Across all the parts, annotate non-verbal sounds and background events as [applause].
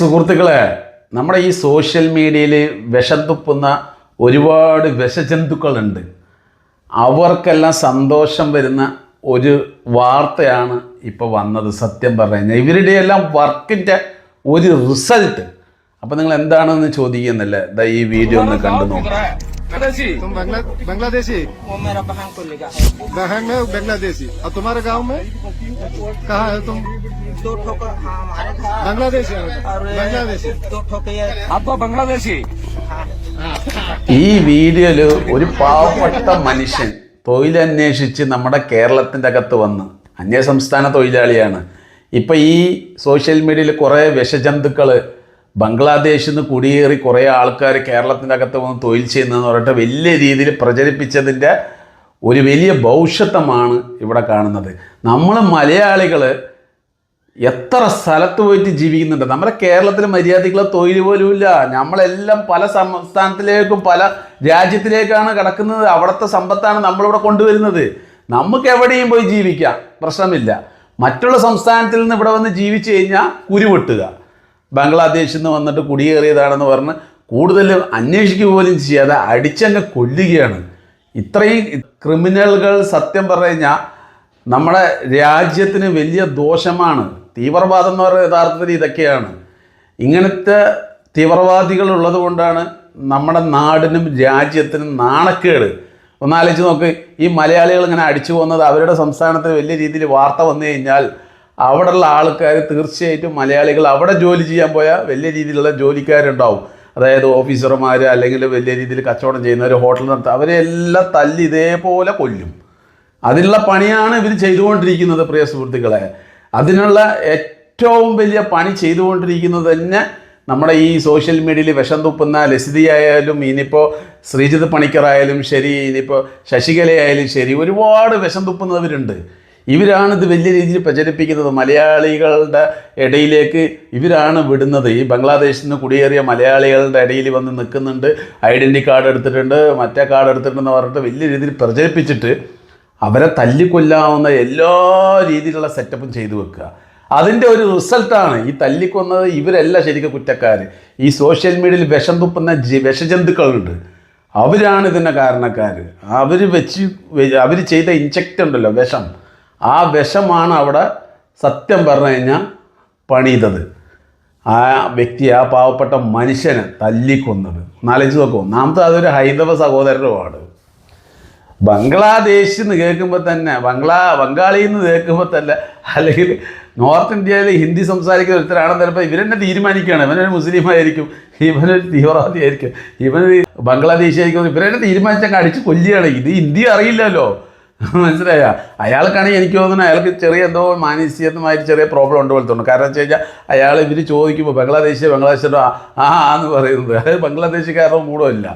സുഹൃത്തുക്കളെ നമ്മുടെ ഈ സോഷ്യൽ മീഡിയയിൽ വിഷം തുപ്പുന്ന ഒരുപാട് വിഷജന്തുക്കളുണ്ട്. അവർക്കെല്ലാം സന്തോഷം വരുന്ന ഒരു വാർത്തയാണ് ഇപ്പോൾ വന്നത് സത്യം പറഞ്ഞു കഴിഞ്ഞാൽ ഇവരുടെ എല്ലാം വർക്കിന്റെ ഒരു റിസൾട്ട്. അപ്പം നിങ്ങൾ എന്താണെന്ന് ചോദിക്കുന്നില്ലേ? ദാ ഈ വീഡിയോ ഒന്ന് കണ്ടു നോക്കാം. बांग्लादेशी तुम बांग्ला बांग्लादेशी वो मेरा बहन को लेगा है बहन में बांग्लादेशी और तुम्हारे गांव में कहाँ है तुम दो ठोकर हाँ हमारे था बांग्लादेशी है और बांग्लादेशी दो ठोकर ये അപ്പൊ ബംഗ്ലാദേശി ഈ വീഡിയോയിൽ ഒരു പാവപ്പെട്ട മനുഷ്യൻ തൊഴിലന്വേഷിച്ച് നമ്മുടെ കേരളത്തിൻ്റെ അകത്ത് വന്ന് അന്യസംസ്ഥാന തൊഴിലാളിയാണ് ഇപ്പം ഈ സോഷ്യൽ മീഡിയയിൽ കുറേ വിഷജന്തുക്കൾ ബംഗ്ലാദേശിൽ നിന്ന് കുടിയേറി കുറേ ആൾക്കാർ കേരളത്തിന്റെ അകത്ത് വന്ന് തൊഴിൽ ചെയ്യുന്നതെന്ന് പറഞ്ഞിട്ട് വലിയ രീതിയിൽ പ്രചരിപ്പിച്ചതിന്റെ ഒരു വലിയ ഭവിഷ്യത്വമാണ് ഇവിടെ കാണുന്നത്. നമ്മൾ മലയാളികൾ എത്ര സ്ഥലത്ത് പോയിട്ട് ജീവിക്കുന്നുണ്ട്? നമ്മുടെ കേരളത്തിൽ മര്യാദക്കുള്ള തൊഴിൽ പോലുമില്ല നമ്മളെല്ലാം പല സംസ്ഥാനത്തിലേക്കും പല രാജ്യത്തിലേക്കാണ് കിടക്കുന്നത്. അവിടുത്തെ സമ്പത്താണ് നമ്മളിവിടെ കൊണ്ടുവരുന്നത്. നമുക്ക് എവിടെയും പോയി ജീവിക്കാം. പ്രശ്നമില്ല. മറ്റുള്ള സംസ്ഥാനത്തിൽ നിന്ന് ഇവിടെ വന്ന് ജീവിച്ചു കഴിഞ്ഞാൽ കുരുവെട്ടുക. ബംഗ്ലാദേശിൽ നിന്ന് വന്നിട്ട് കുടിയേറിയതാണെന്ന് പറഞ്ഞ് കൂടുതൽ അന്വേഷിക്കുക പോലും ചെയ്യാതെ അടിച്ചങ്ങ് കൊല്ലുകയാണ്. ഇത്രയും ക്രിമിനലുകൾ സത്യം പറഞ്ഞു കഴിഞ്ഞാൽ നമ്മുടെ രാജ്യത്തിന് വലിയ ദോഷമാണ്. തീവ്രവാദം എന്ന് പറയുന്നത് യഥാർത്ഥത്തിൽ ഇതൊക്കെയാണ്. ഇങ്ങനത്തെ തീവ്രവാദികൾ ഉള്ളത് കൊണ്ടാണ് നമ്മുടെ നാടിനും രാജ്യത്തിനും നാണക്കേട്. ഒന്നാലോചിച്ച് നോക്ക് ഈ മലയാളികൾ ഇങ്ങനെ അടിച്ചു പോകുന്നത് അവരുടെ സംസ്ഥാനത്തിന് വലിയ രീതിയിൽ വാർത്ത വന്നു കഴിഞ്ഞാൽ അവിടെയുള്ള ആൾക്കാർ തീർച്ചയായിട്ടും മലയാളികൾ അവിടെ ജോലി ചെയ്യാൻ പോയാൽ വലിയ രീതിയിലുള്ള ജോലിക്കാരുണ്ടാവും. അതായത് ഓഫീസർമാർ അല്ലെങ്കിൽ വലിയ രീതിയിൽ കച്ചവടം ചെയ്യുന്നവർ ഹോട്ടൽ നടത്തുക അവരെല്ലാം തല്ലി ഇതേപോലെ കൊല്ലും. അതിനുള്ള പണിയാണ് ഇവർ ചെയ്തുകൊണ്ടിരിക്കുന്നത് പ്രിയ സുഹൃത്തുക്കളെ. അതിനുള്ള ഏറ്റവും വലിയ പണി ചെയ്തുകൊണ്ടിരിക്കുന്നത് തന്നെ നമ്മുടെ ഈ സോഷ്യൽ മീഡിയയിൽ വിഷം തുപ്പുന്ന ലസിതി ആയാലും ഇനിയിപ്പോൾ ശ്രീജിത് പണിക്കറായാലും ശരി ഇനിയിപ്പോൾ ശശികലയായാലും ശരി ഒരുപാട് വിഷം തുപ്പുന്നവരുണ്ട്. ഇവരാണ് ഇത് വലിയ രീതിയിൽ പ്രചരിപ്പിക്കുന്നത്. മലയാളികളുടെ ഇടയിലേക്ക് ഇവരാണ് വിടുന്നത്. ഈ ബംഗ്ലാദേശിൽ നിന്ന് കുടിയേറിയ മലയാളികളുടെ ഇടയിൽ വന്ന് നിൽക്കുന്നുണ്ട്. ഐഡന്റി കാർഡ് എടുത്തിട്ടുണ്ട്. മറ്റേ കാർഡ് എടുത്തിട്ടുണ്ടെന്ന് പറഞ്ഞിട്ട് വലിയ രീതിയിൽ പ്രചരിപ്പിച്ചിട്ട് അവരെ തല്ലിക്കൊല്ലാവുന്ന എല്ലാ രീതിയിലുള്ള സെറ്റപ്പും ചെയ്തു വെക്കുക. അതിന്റെ ഒരു റിസൾട്ടാണ് ഈ തല്ലിക്കൊന്നത് ഇവരല്ല ശരിക്കും കുറ്റക്കാർ ഈ സോഷ്യൽ മീഡിയയിൽ വിഷം തുപ്പുന്ന വിഷജന്തുക്കളുണ്ട്. അവരാണ് ഇതിന്റെ കാരണക്കാർ അവർ വെച്ച് അവർ ചെയ്ത ഇഞ്ചക്റ്റ് ഉണ്ടല്ലോ വിഷം. ആ വിഷമാണ് അവിടെ സത്യം പറഞ്ഞു കഴിഞ്ഞാൽ പണിതത്. ആ വ്യക്തി ആ പാവപ്പെട്ട മനുഷ്യനെ തല്ലിക്കൊന്നത്. നാലഞ്ച് നോക്കും. ഒന്നാമത്തെ അതൊരു ഹൈന്ദവ സഹോദരനുമാണ് ബംഗ്ലാദേശ് എന്ന് കേൾക്കുമ്പോൾ തന്നെ ബംഗ്ലാ ബംഗാളി നിന്ന് കേൾക്കുമ്പോൾ തന്നെ അല്ലെങ്കിൽ നോർത്ത് ഇന്ത്യയിൽ ഹിന്ദി സംസാരിക്കുന്ന ഒരുത്തരാണെന്ന് ചിലപ്പോൾ ഇവരെന്നെ തീരുമാനിക്കുകയാണ്. ഇവനൊരു മുസ്ലിം ആയിരിക്കും ഇവനൊരു തീവ്രവാദി ആയിരിക്കും ഇവനൊരു ബംഗ്ലാദേശി ആയിരിക്കും ഇവരെന്നെ തീരുമാനിച്ചങ്ങ് അടിച്ച് കൊല്ലുകയാണ്. ഇത് ഹിന്ദി അറിയില്ലല്ലോ. [laughs] മനസ്സിലായ? അയാൾക്കാണെങ്കിൽ എനിക്ക് തോന്നുന്നത് അയാൾക്ക് ചെറിയ എന്തോ മാനസികമായിട്ട് ചെറിയ പ്രോബ്ലം ഉണ്ട് പോലെ തോന്നുന്നു. കാരണം വെച്ച് കഴിഞ്ഞാൽ അയാൾ ഇവർ ചോദിക്കുമ്പോൾ ബംഗ്ലാദേശ് ബംഗ്ലാദേശോ ആ എന്ന് പറയുന്നത്. അത് ബംഗ്ലാദേശുകാരുടെ മൂടമില്ല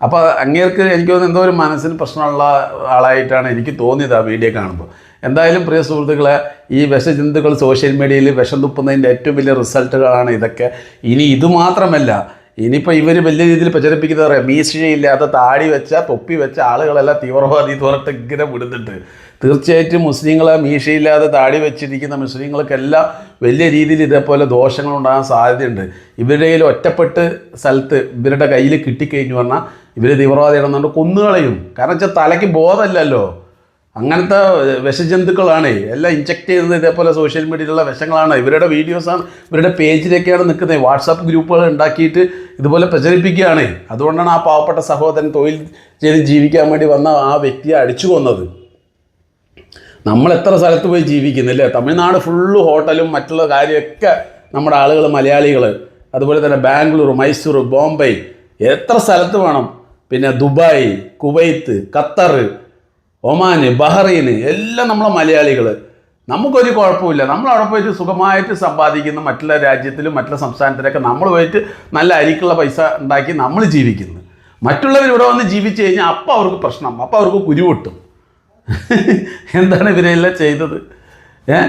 അപ്പോൾ അങ്ങേർക്ക് എനിക്ക് തോന്നുന്നു എന്തോ ഒരു മനസ്സിന് പ്രശ്നമുള്ള ആളായിട്ടാണ് എനിക്ക് തോന്നിയത് ആ വീഡിയോ കാണുമ്പോൾ എന്തായാലും പ്രിയ സുഹൃത്തുക്കളെ ഈ വിഷജന്തുക്കൾ സോഷ്യൽ മീഡിയയിൽ വിഷം തുപ്പുന്നതിന്റെ ഏറ്റവും വലിയ റിസൾട്ടുകളാണ് ഇതൊക്കെ. ഇനി ഇത് മാത്രമല്ല ഇനിയിപ്പോൾ ഇവർ വലിയ രീതിയിൽ പ്രചരിപ്പിക്കുന്നത് പറയാം. മീശയില്ലാത്ത താടി വെച്ച തൊപ്പി വെച്ച ആളുകളെല്ലാം തീവ്രവാദി എന്ന് പറഞ്ഞിട്ട് ഇങ്ങനെ വിടുന്നുണ്ട്. തീർച്ചയായിട്ടും മുസ്ലിങ്ങളെ മീശയില്ലാതെ താടി വെച്ചിരിക്കുന്ന മുസ്ലിങ്ങൾക്കെല്ലാം വലിയ രീതിയിൽ ഇതേപോലെ ദോഷങ്ങൾ ഉണ്ടാകാൻ സാധ്യതയുണ്ട്. ഇവരുടെ കയ്യിൽ ഒറ്റപ്പെട്ട് സ്ഥലത്ത് ഇവരുടെ കയ്യിൽ കിട്ടിക്കഴിഞ്ഞു പറഞ്ഞാൽ ഇവർ തീവ്രവാദിയാണെന്നുണ്ട് കൊന്നുകളയും. കാരണം വെച്ചാൽ തലയ്ക്ക് ബോധമില്ലല്ലോ. അങ്ങനത്തെ വിഷജന്തുക്കളാണ്. എല്ലാം ഇഞ്ചെക്ട് ചെയ്യുന്നത് ഇതേപോലെ സോഷ്യൽ മീഡിയയിലുള്ള വിഷങ്ങളാണ്. ഇവരുടെ വീഡിയോസാണ് ഇവരുടെ പേജിലൊക്കെയാണ് നിൽക്കുന്നത്. വാട്സാപ്പ് ഗ്രൂപ്പുകൾ ഉണ്ടാക്കിയിട്ട് ഇതുപോലെ പ്രചരിപ്പിക്കുകയാണ്. അതുകൊണ്ടാണ് ആ പാവപ്പെട്ട സഹോദരൻ തൊഴിൽ ചെയ്ത് ജീവിക്കാൻ വേണ്ടി വന്ന ആ വ്യക്തിയെ അടിച്ചു കൊന്നത്. നമ്മൾ എത്ര സ്ഥലത്ത് പോയി ജീവിക്കുന്നില്ലേ തമിഴ്നാട് ഫുള്ള് ഹോട്ടലും മറ്റുള്ള കാര്യമൊക്കെ നമ്മുടെ ആളുകൾ മലയാളികൾ അതുപോലെ തന്നെ ബാംഗ്ലൂർ മൈസൂർ ബോംബെ. എത്ര സ്ഥലത്ത് വേണം? പിന്നെ ദുബായ് കുവൈത്ത് ഖത്തർ ഒമാന് ബഹ്റൈന് എല്ലാം നമ്മളെ മലയാളികൾ നമുക്കൊരു കുഴപ്പമില്ല നമ്മൾ അവിടെ പോയിട്ട് സുഖമായിട്ട് സമ്പാദിക്കുന്ന. മറ്റുള്ള രാജ്യത്തിലും മറ്റുള്ള സംസ്ഥാനത്തിലൊക്കെ നമ്മൾ പോയിട്ട് നല്ല അരിക്കുള്ള പൈസ ഉണ്ടാക്കി നമ്മൾ ജീവിക്കുന്നു. മറ്റുള്ളവർ ഇവിടെ വന്ന് ജീവിച്ചു കഴിഞ്ഞാൽ അപ്പം അവർക്ക് പ്രശ്നം. അപ്പം അവർക്ക് കുരുവൊട്ടും എന്താണ് ഇവരെല്ലാം ചെയ്തത്? ഏ?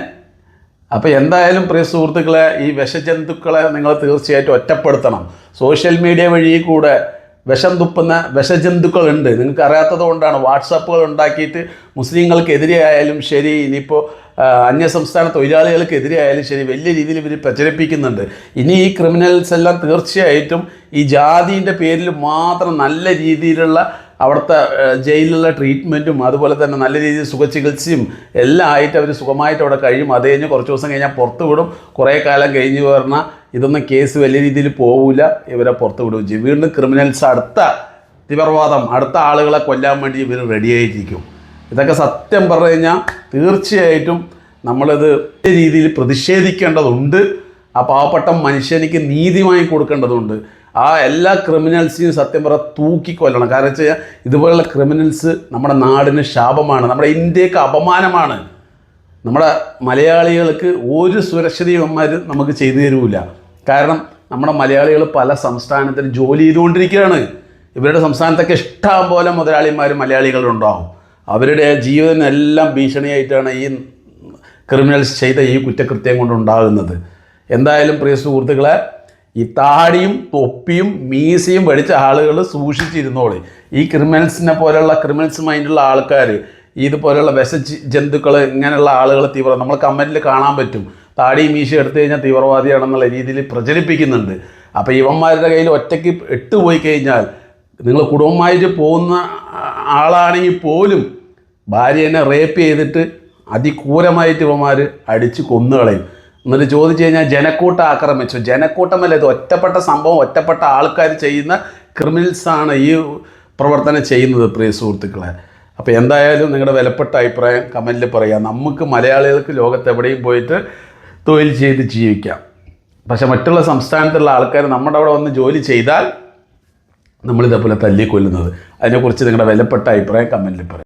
അപ്പോൾ എന്തായാലും പ്രിയ സുഹൃത്തുക്കളെ ഈ വിഷജന്തുക്കളെ നിങ്ങൾ തീർച്ചയായിട്ടും ഒറ്റപ്പെടുത്തണം. സോഷ്യൽ മീഡിയ വഴി കൂടെ വിഷം തുപ്പുന്ന വിഷജന്തുക്കളുണ്ട്. നിങ്ങൾക്ക് അറിയാത്തത് കൊണ്ടാണ് വാട്സാപ്പുകൾ ഉണ്ടാക്കിയിട്ട് മുസ്ലിങ്ങൾക്കെതിരെ ആയാലും ശരി ഇനിയിപ്പോൾ അന്യ സംസ്ഥാന തൊഴിലാളികൾക്കെതിരെ ആയാലും ശരി വലിയ രീതിയിൽ ഇവർ പ്രചരിപ്പിക്കുന്നുണ്ട്. ഇനി ഈ ക്രിമിനൽസ് എല്ലാം തീർച്ചയായിട്ടും ഈ ജാതിന്റെ പേരിൽ മാത്രം നല്ല രീതിയിലുള്ള അവിടുത്തെ ജയിലിലുള്ള ട്രീറ്റ്മെന്റും അതുപോലെ തന്നെ നല്ല രീതിയിൽ സുഖചികിത്സയും എല്ലാം ആയിട്ട് അവർ സുഖമായിട്ട് അവിടെ കഴിയും. അത് കഴിഞ്ഞ് കുറച്ച് ദിവസം കഴിഞ്ഞാൽ പുറത്തു വിടും കുറേ കാലം കഴിഞ്ഞ് പറഞ്ഞാൽ ഇതൊന്നും കേസ് വലിയ രീതിയിൽ പോവില്ല ഇവരെ പുറത്ത് വിടുകയും ചെയ്യും വീണ്ടും ക്രിമിനൽസ് അടുത്ത തീവ്രവാദം അടുത്ത ആളുകളെ കൊല്ലാൻ വേണ്ടി ഇവർ റെഡിയായിരിക്കും ഇതൊക്കെ സത്യം പറഞ്ഞു കഴിഞ്ഞാൽ തീർച്ചയായിട്ടും നമ്മളിത് രീതിയിൽ പ്രതിഷേധിക്കേണ്ടതുണ്ട്. ആ പാവപ്പെട്ട മനുഷ്യനിക്ക് നീതി വാങ്ങി കൊടുക്കേണ്ടതുണ്ട്. ആ എല്ലാ ക്രിമിനൽസിനെയും സത്യം പറ തൂക്കിക്കൊല്ലണം കാരണം വെച്ച് കഴിഞ്ഞാൽ ഇതുപോലുള്ള ക്രിമിനൽസ് നമ്മുടെ നാടിന് ശാപമാണ്. നമ്മുടെ ഇന്ത്യയ്ക്ക് അപമാനമാണ്. നമ്മുടെ മലയാളികൾക്ക് ഒരു സുരക്ഷിതയും നമുക്ക് ചെയ്തു തരൂല. കാരണം നമ്മുടെ മലയാളികൾ പല സംസ്ഥാനത്തിന് ജോലി ചെയ്തുകൊണ്ടിരിക്കുകയാണ്. ഇവരുടെ സംസ്ഥാനത്തൊക്കെ ഇഷ്ടം പോലെ മുതലാളിമാരും മലയാളികളുണ്ടാവും അവരുടെ ജീവനെല്ലാം ഭീഷണിയായിട്ടാണ് ഈ ക്രിമിനൽസ് ചെയ്ത ഈ കുറ്റകൃത്യം കൊണ്ടുണ്ടാകുന്നത് എന്തായാലും പ്രിയ സുഹൃത്തുക്കളെ ഈ താടിയും തൊപ്പിയും മീസയും പഠിച്ച ആളുകൾ സൂക്ഷിച്ചിരുന്നോളി. ഈ ക്രിമിനൽസിനെ പോലെയുള്ള ക്രിമിനൽസ് മൈൻഡുള്ള ആൾക്കാർ ഇതുപോലെയുള്ള വിശ ജന്തുക്കൾ ഇങ്ങനെയുള്ള ആളുകൾ തീവ്ര നമ്മൾ കമന്റിൽ കാണാൻ പറ്റും. താടി മീശ എടുത്തു കഴിഞ്ഞാൽ തീവ്രവാദിയാണെന്നുള്ള രീതിയിൽ പ്രചരിപ്പിക്കുന്നുണ്ട്. അപ്പോൾ ഇവന്മാരുടെ കയ്യിൽ ഒറ്റയ്ക്ക് ഇട്ടുപോയി കഴിഞ്ഞാൽ നിങ്ങൾ കുടുംബമായിട്ട് പോകുന്ന ആളാണെങ്കിൽ പോലും ഭാര്യനെ റേപ്പ് ചെയ്തിട്ട് അതിക്രൂരമായിട്ട് ഇവന്മാർ അടിച്ച് കൊന്നുകളയും എന്നിട്ട് ചോദിച്ചു കഴിഞ്ഞാൽ ജനക്കൂട്ടം ആക്രമിച്ചു. ജനക്കൂട്ടമല്ല ഇത് ഒറ്റപ്പെട്ട സംഭവം ഒറ്റപ്പെട്ട ആൾക്കാർ ചെയ്യുന്ന ക്രിമിനൽസാണ് ഈ പ്രവർത്തനം ചെയ്യുന്നത് പ്രിയ സുഹൃത്തുക്കളെ. അപ്പോൾ എന്തായാലും നിങ്ങളുടെ വിലപ്പെട്ട അഭിപ്രായം കമന്റിൽ പറയാം. നമുക്ക് മലയാളികൾക്ക് ലോകത്ത് എവിടെയും പോയിട്ട് തൊഴിൽ ചെയ്ത് ജീവിക്കാം. പക്ഷെ മറ്റുള്ള സംസ്ഥാനത്തുള്ള ആൾക്കാർ നമ്മുടെ അവിടെ വന്ന് ജോലി ചെയ്താൽ നമ്മളിതേപോലെ തല്ലിക്കൊല്ലുന്നത്. അതിനെക്കുറിച്ച് നിങ്ങളുടെ വിലപ്പെട്ട അഭിപ്രായം കമന്റിൽ പറയാം.